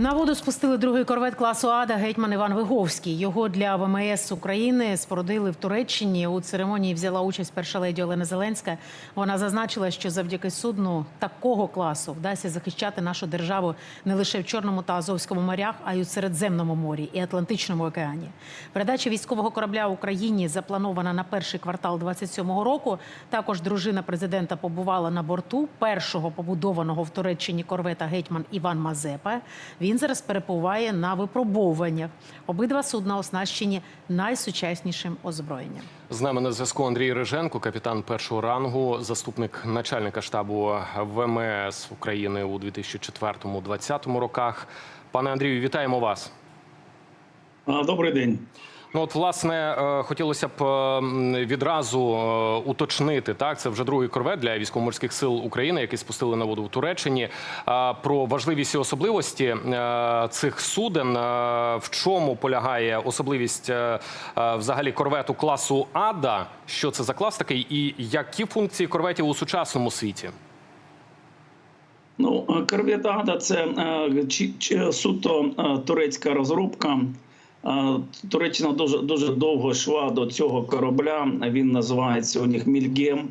На воду спустили другий корвет класу Ада гетьман Іван Виговський. Його для ВМС України спорудили в Туреччині. У церемонії взяла участь перша леді Олена Зеленська. Вона зазначила, що завдяки судну такого класу вдасться захищати нашу державу не лише в Чорному та Азовському морях, а й у Середземному морі і Атлантичному океані. Передача військового корабля Україні запланована на перший квартал 27-го року. Також дружина президента побувала на борту першого побудованого в Туреччині корвета гетьман Іван Мазепа. Він зараз перебуває на випробовуваннях. Обидва судна оснащені найсучаснішим озброєнням. З нами на зв'язку Андрій Риженко, капітан першого рангу, заступник начальника штабу ВМС України у 2004-2020 роках. Пане Андрію, вітаємо вас. Добрий день. Ну от власне е, хотілося б е, відразу е, уточнити так. Це вже другий корвет для військово-морських сил України, який спустили на воду в Туреччині. Про важливість і особливості цих суден. В чому полягає особливість взагалі корвету класу Ада? Що це за клас такий, і які функції корветів у сучасному світі? Ну, корвет Ада це суто турецька розробка. Туреччина дуже дуже довго йшла до цього корабля. Він називається у них Мільгем.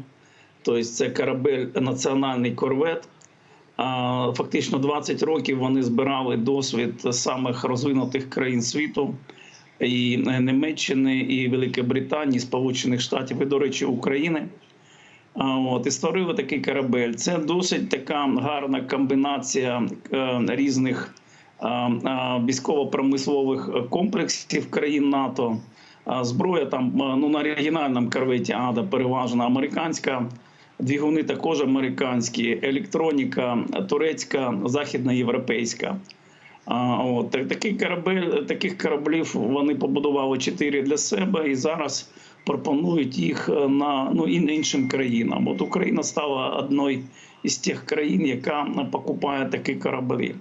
Тобто це корабель національний корвет. Фактично 20 років вони збирали досвід самих розвинутих країн світу. І Німеччини, і Великобританії, Сполучених Штатів, і, до речі, України. От, і створили такий корабель. Це досить така гарна комбінація е, різних військово-промислових комплексів країн НАТО. Зброя там е, ну, на оригінальному корветі Ада переважно американська. Двигуни також американські, електроніка турецька, західноєвропейська. От такий корабель, таких кораблів вони побудували чотири для себе і зараз пропонують їх е, на ну і іншим країнам. От Україна стала одною із тих країн, яка покупає такі кораблі.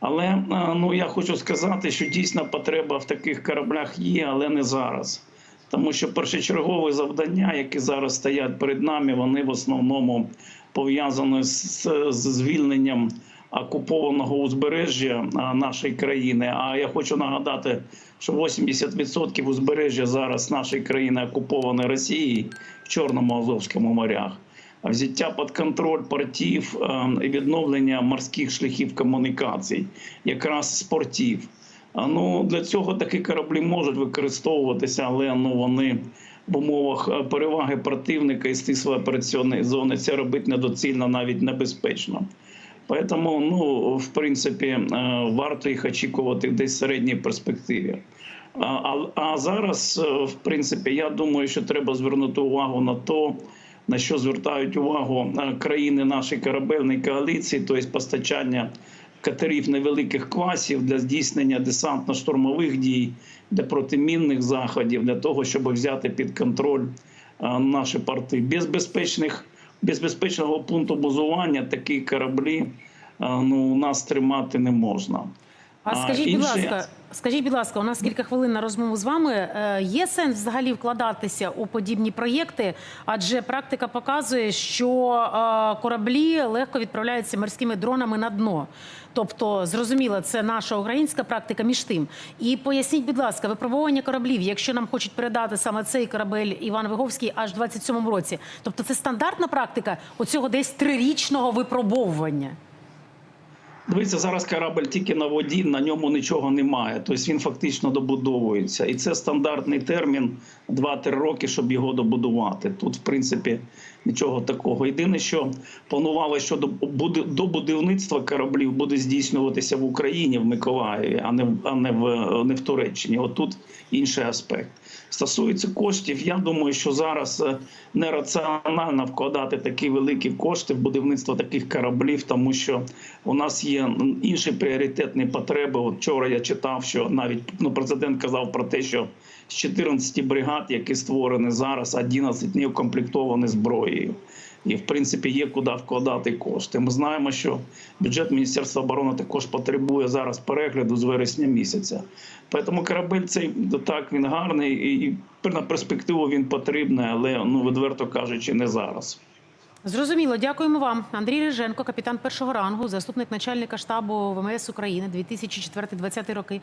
Але е, ну я хочу сказати, що дійсно потреба в таких кораблях є, але не зараз. Тому що першочергові завдання, які зараз стоять перед нами, вони в основному пов'язані з, з звільненням окупованого узбережжя нашої країни. А я хочу нагадати, що 80% узбережжя зараз нашої країни окуповане Росією в Чорному Азовському морях. Взяття під контроль портів е, і відновлення морських шляхів комунікацій, якраз з портів. Ну для цього такі кораблі можуть використовуватися, але ну вони в умовах е, переваги противника і стислої операційної зони це робити недоцільно, навіть небезпечно. Поэтому, ну, в принципі, е, варто їх очікувати десь в середній перспективі. А, а, зараз, в принципі, я думаю, що треба звернути увагу на то, на що звертають увагу е, країни нашої корабельної коаліції, тобто постачання катерів невеликих класів для здійснення десантно-штурмових дій, для протимінних заходів, для того, щоб взяти під контроль е, наші порти. Без безпечних, без безпечного пункту базування такі кораблі е, ну, у нас тримати не можна. А скажіть, будь ласка, скажіть, будь ласка, у нас кілька хвилин на розмову з вами. Е, Є сенс взагалі вкладатися у подібні проєкти? Адже практика показує, що е, кораблі легко відправляються морськими дронами на дно. Тобто, зрозуміло, це наша українська практика між тим. І поясніть, будь ласка, випробування кораблів, якщо нам хочуть передати саме цей корабель Іван Виговський аж в 27-му році. Тобто, це стандартна практика оцього десь трирічного випробовування. Дивіться, зараз корабль тільки на воді, на ньому нічого немає. Тобто він фактично добудовується. І це стандартний термін 2-3 роки, щоб його добудувати. Тут, в принципі, нічого такого. Єдине, що планувалося, що до будівництва кораблів буде здійснюватися в Україні, в Миколаєві, а не в а не в не в Туреччині. Отут інший аспект. Стосується коштів, я думаю, що зараз е, нераціонально вкладати такі великі кошти в будівництво таких кораблів, тому що у нас є м, інші пріоритетні потреби. От вчора я читав, що навіть ну, президент казав про те, що з 14 бригад, які створені зараз, 11 не укомплектовані зброєю. І в принципі є куди вкладати кошти. Ми знаємо, що бюджет Міністерства оборони також потребує зараз перегляду з вересня місяця. Тому корабель цей так він гарний і на перспективу він потрібний, але ну відверто кажучи, не зараз. Зрозуміло, дякуємо вам. Андрій Риженко, капітан першого рангу, заступник начальника штабу ВМС України 2004-2020 роки.